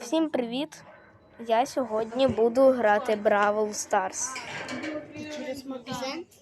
Всім привіт! Я сьогодні буду грати Бравл Stars.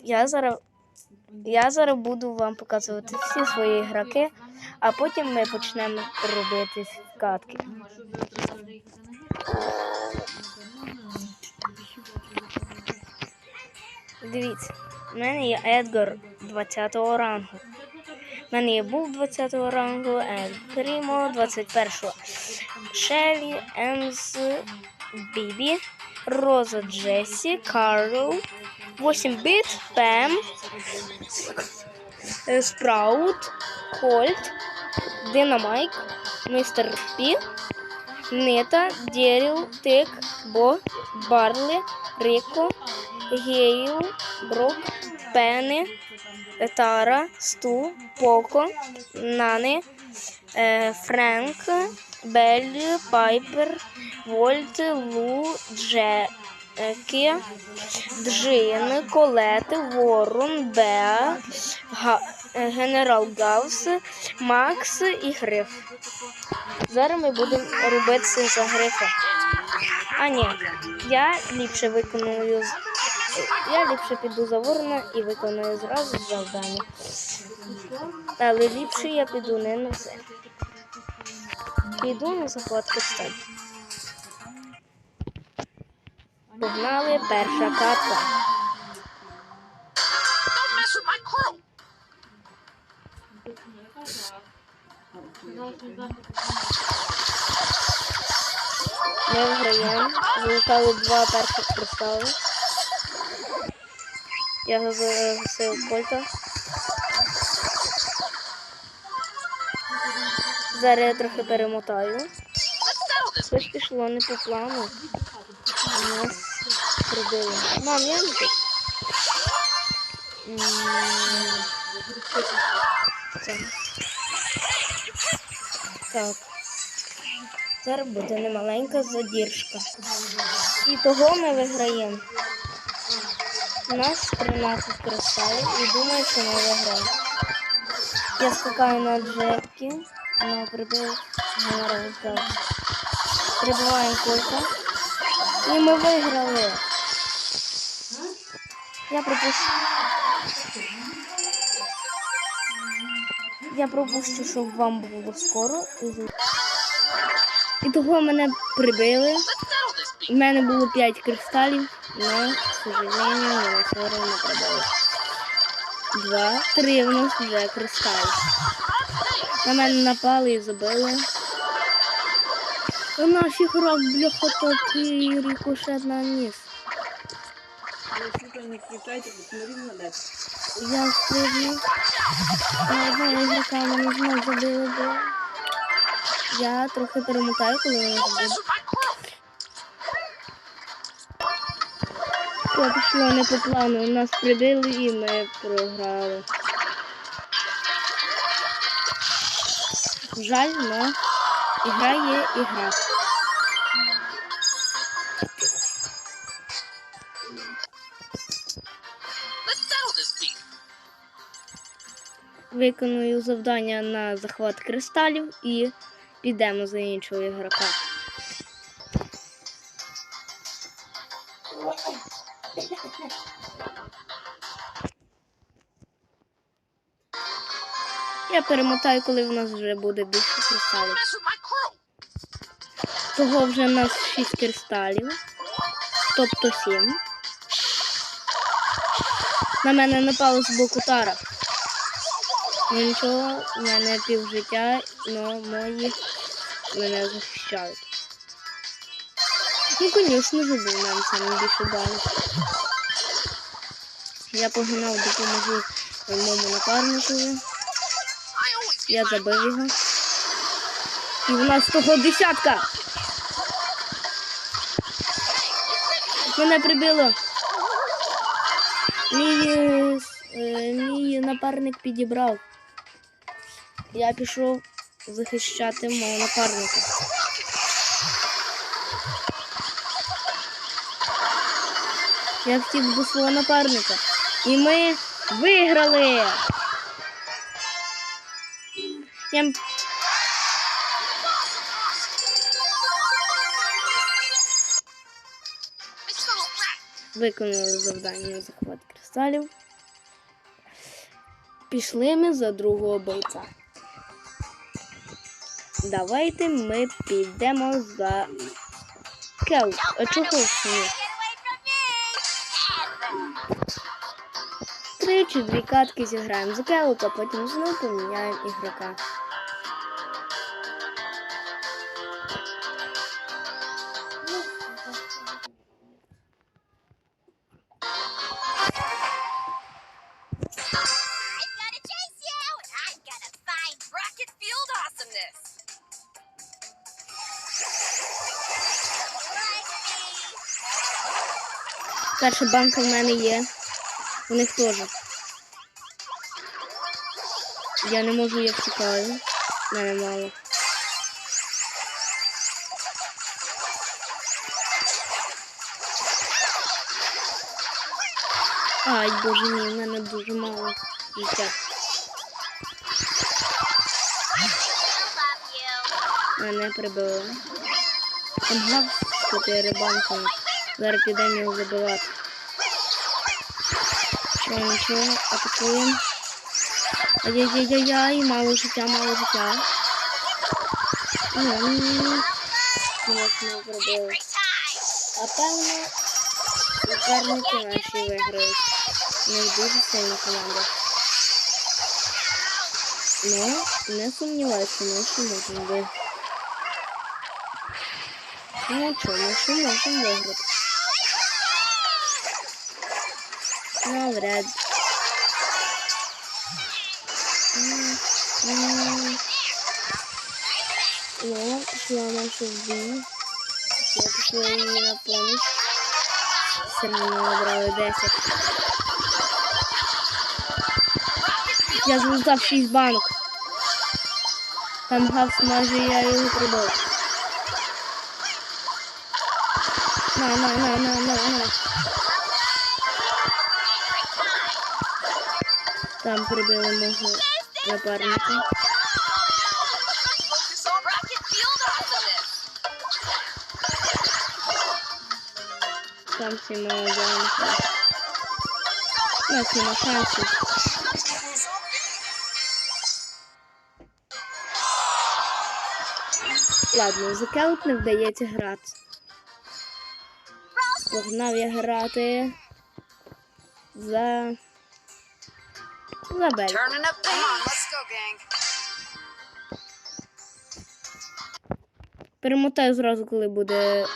Я зараз, я зараз буду вам показувати всі свої ігроки, а потім ми почнемо робити катки. Дивіться, в мене є Едгар 20 рангу. У мене є Бул 20 рангу, Ед Прімо 21. Шелі, Емз, Бібі, Роза Джесі, Карл, 8 біт, Пем, Спраут, Кольт, Динамайк, Містер Пі, Нита, Деріл, Тик, Бо, Барлі, Ріко, Гейл, Брок, Пенни, Тара, Сту, Поко, Нани, е, Френк, Беллі, Пайпер, Вольт, Лу, Джекі, Джин, Колет, Ворон, Беа, е, Генерал Гаус, Макс і Гриф. Зараз ми будемо робити за грифа. А ні, я ліпше виконую я ліпше піду за ворона і виконую зразу завдання. Але ліпше я піду не на це. Піду на захват кристаль. Погнали перша crew. Ми виграємо. Залутали два перших кристали. Я загасив кольта. Зараз я трохи перемотаю. Щось пішло не по плану. У нас прибили. Мам, я не тут. Так. Зараз буде немаленька задіржка. І того ми виграємо. У нас 13 кристалів і думаю, що ми виграємо. Я скакаю на джепки, на прибив генерал так. Прибиваємо колька. І ми виграли. Я пропущу. Я пропущу, щоб вам було скоро. І- того мене прибили. У мене було 5 кристалів, але, к сожалению, мене все не прибили. Два, три в нас вже кристали. На мене напали і забили. У наш ігрок, бляха, такий рикошет наніс. Я стрибну. На одного ігрока мене знову забили, бо я трохи перемотаю, коли вони забили. Пішло не по плану. Нас прибили і ми програли. Жаль, но ігра є ігра. Виконую завдання на захват кристалів і підемо за іншого ігрока. Я перемотаю, коли в нас вже буде більше кристалів. Того вже в нас 6 кристалів, тобто 7. На мене напало з боку тара. Нічого, в мене пів життя, але мої мене захищають. Ну, звісно, забув нам саме більше дали. Я погнав, допоможу моєму напарникові. I Я забив його. І в нас того десятка. Мене прибило. Мій, е, мій напарник підібрав. Я пішов захищати мого напарника. Я втік до свого напарника. І ми виграли. Я... Виконали завдання на захват кристалів. Пішли ми за другого бойця. Давайте ми підемо за Кел... Чуховщину. Три чи дві катки зіграємо за Келу, а потім знову поміняємо ігрока. Перша банка в мене є. У них теж. Я не можу, я. В Мене мало. Ай, боже мій, в мене дуже мало життя. Мене прибило. Там гав з чотири банки. Зараз підемо його забивати. Що, нічого, атакуємо. Ай-яй-яй-яй, мало життя, мало життя. М, Чомусь ми зробили. А певно, суперники наші виграють. У них дуже сильна команда. Ну, не сумніваюся, ми ще можемо виграти. Ну, що, ми ще можемо виграти. Навряд. Ну, пішла наша бій. Я пішла її на поміч. Все одно набрали 10. Я злутав 6 банок. Там гав майже я його прибив. На, на, на, на, на, на. Там прибили мого напарника. Всі мали банки. У нас нема шансів. Ладно, за келт не вдається грати. Погнав я грати за. За Бель. Перемотаю зразу, коли буде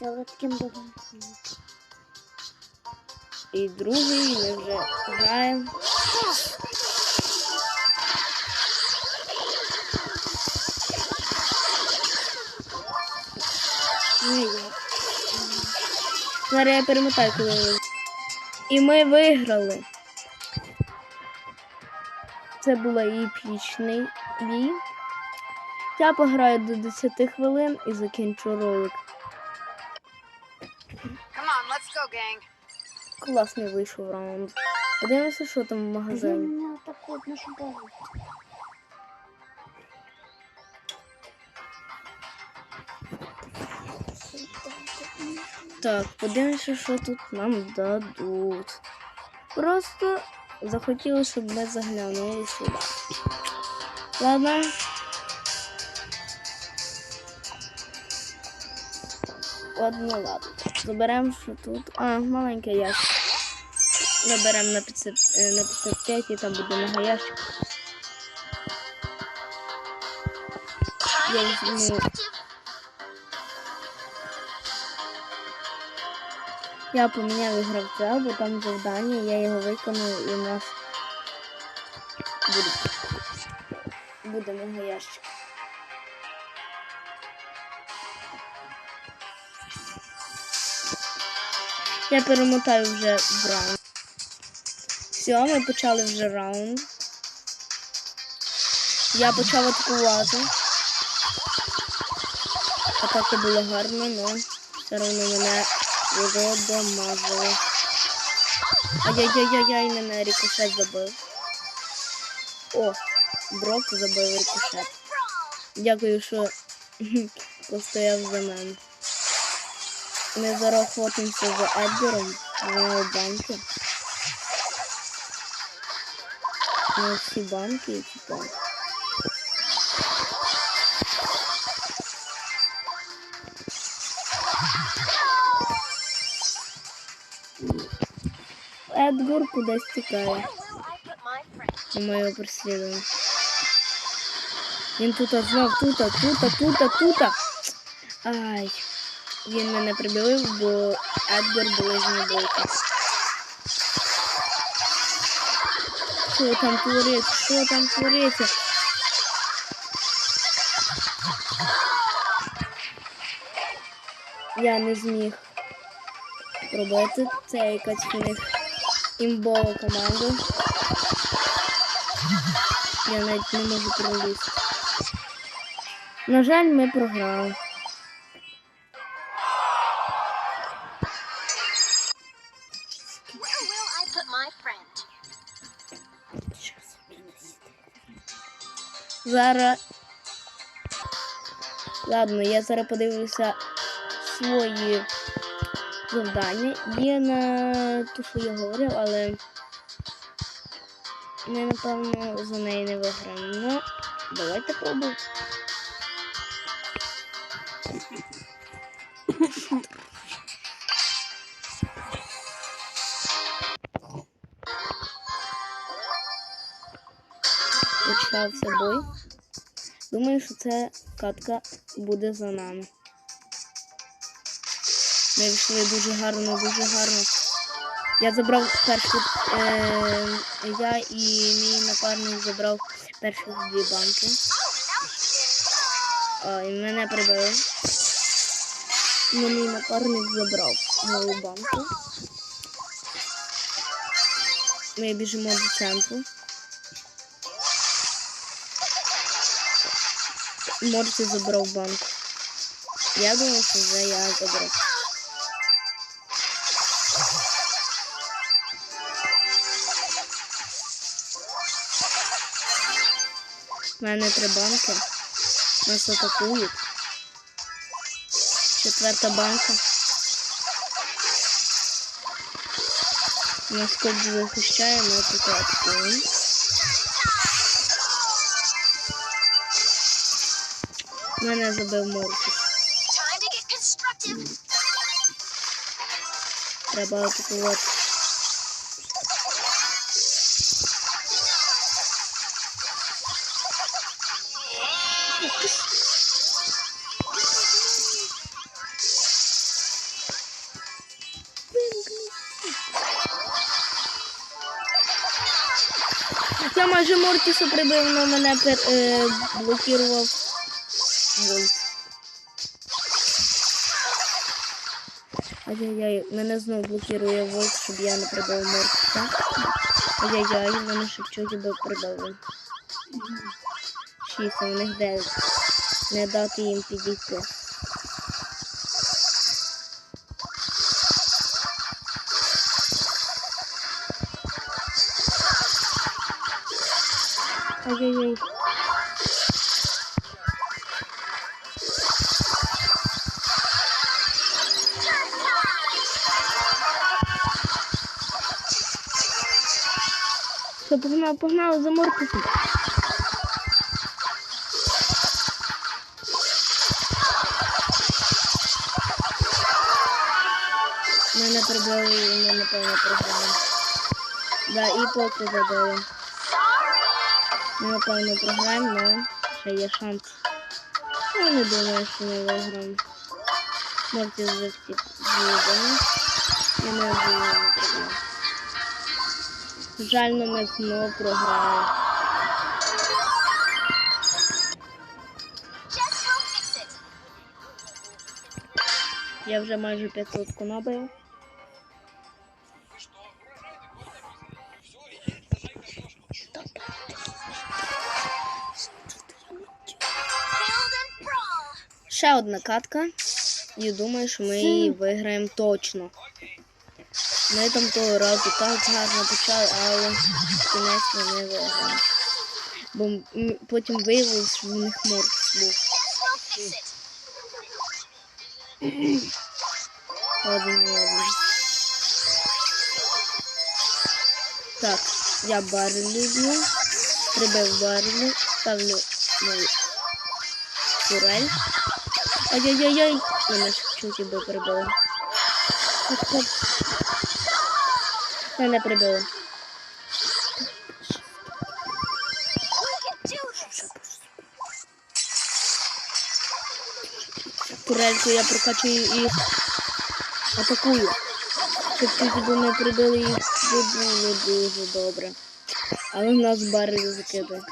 Я таким багатим. І другий, ми вже граємо. Я- Зараз я перемотаю, коли. І ми виграли. Це був епічний бій. Я пограю до 10 хвилин і закінчу ролик. Класний вийшов раунд. Подивимося, що там в магазині. мене атакують нашу базу. Так, подивимося, що тут нам дадуть. Просто захотіли, щоб ми заглянули сюди. Ладно. Ладно, ладно. Заберемо, що тут. А, маленький ящик. Наберемо на 500, е, на 55 і там буде мега ящик. Я візьму. Я поміняв гравця, бо там завдання, я його виконую і у нас буде, буде мега ящик. Я перемотаю вже в раунд. Все, ми почали вже раунд. Я почав атакувати. Атака була гарна, але все одно мене родомазили. Ай-яй-яй-яй, мене рикошет забив. О, Брок забив рикошет. Дякую, що постояв за мене. Ми зараз охотимося за Едгаром. Вона банки. Ну, всі банки, типа. Едгар кудись тікає. Where will I put my friend? І ми його переслідуємо. Він тут знов, тут, тут, тут, тут. Ай. Він мене прибив, бо Едгар ближній бойка. Що там твориться? Що там твориться? Я не зміг робити. Це якась у них імбова команда. Я навіть не можу пролізти. На жаль, ми програли. Зараз. Ладно, я зараз подивлюся свої завдання. Є на те, що я говорив, але ми, напевно, за неї не виграємо. Ну, давайте пробуємо. Почався бой. Думаю, що ця катка буде за нами. Ми йшли дуже гарно, дуже гарно. Я забрав першу. Е, я і мій напарник забрав перші дві банки. А, і мене прибили. Ну, мій напарник забрав нову банку. Ми біжимо до центру. Морці забрав банк. Я думав, що вже я забрав. У мене три банки. Нас атакують. Четверта банка. Нас коп захищає, ми тут атакуємо. Мене забив constructive. Треба атакувати. Я майже Мортіса прибив, але мене е, блокував Вольт. Ай-яй-яй, мене знову блокує Вольт, щоб я не прибив Мортіса. Ай-яй-яй, мене шепчуть, би прибили. Шість, а у них дев'ять. Не дати їм підійти. Ай-яй-яй. Погнали, погнали за Мортисом. Мене прибили і ми, напевно, програли. Да, і поки забили. Ми, напевно, програємо, але ще є шанс. Я не думаю, що ми виграємо. Всі з'їдені. І ми не програємо. Жаль, но ми знову it. Я вже майже 500 набив. Ще одна катка. І думаю, що ми її виграємо точно. Ми там того разу так гарно почали, але ми не виграємо. Бо потім виявилось, що в них морд був. Так, я Барлі б'ю. Прибив Барлі. Ставлю мою турель. Ай-яй-яй-яй. Мене ж чуть би прибили. Так. Мене прибили. Турельку я прокачую і атакую. Щоб чуть би не прибили би було дуже добре. Але в нас Барлі закидає.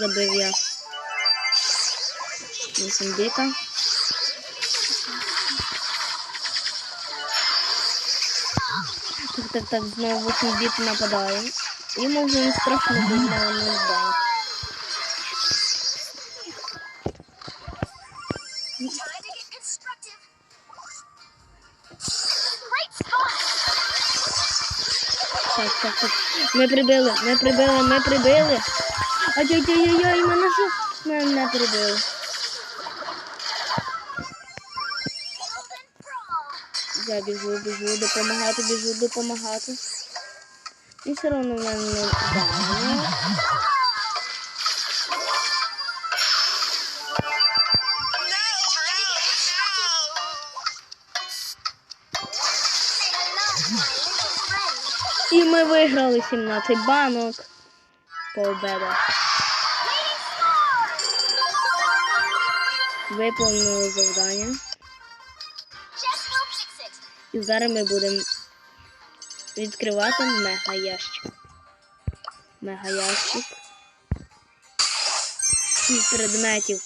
Забив я. Вісім біка. Так, так, так, знову восьмий біт нападає. Йому вже не страшно, бо в нього не банк. Time to get constructive. Great spot. Так, так, так. Ми прибили, ми прибили, ми прибили. Ай-яй-яй-яй, мене що? Мене. Build. Я біжу, біжу, допомагати, біжу, допомагати. І все одно в мене не friend. І ми виграли 17 банок. Победа. Виповнили завдання. І зараз ми будемо відкривати мега ящик. Мега ящик. Шість предметів.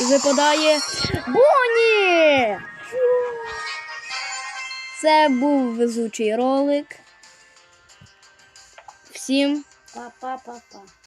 І випадає Боні! Це був везучий ролик. Всім Па-па-па-па.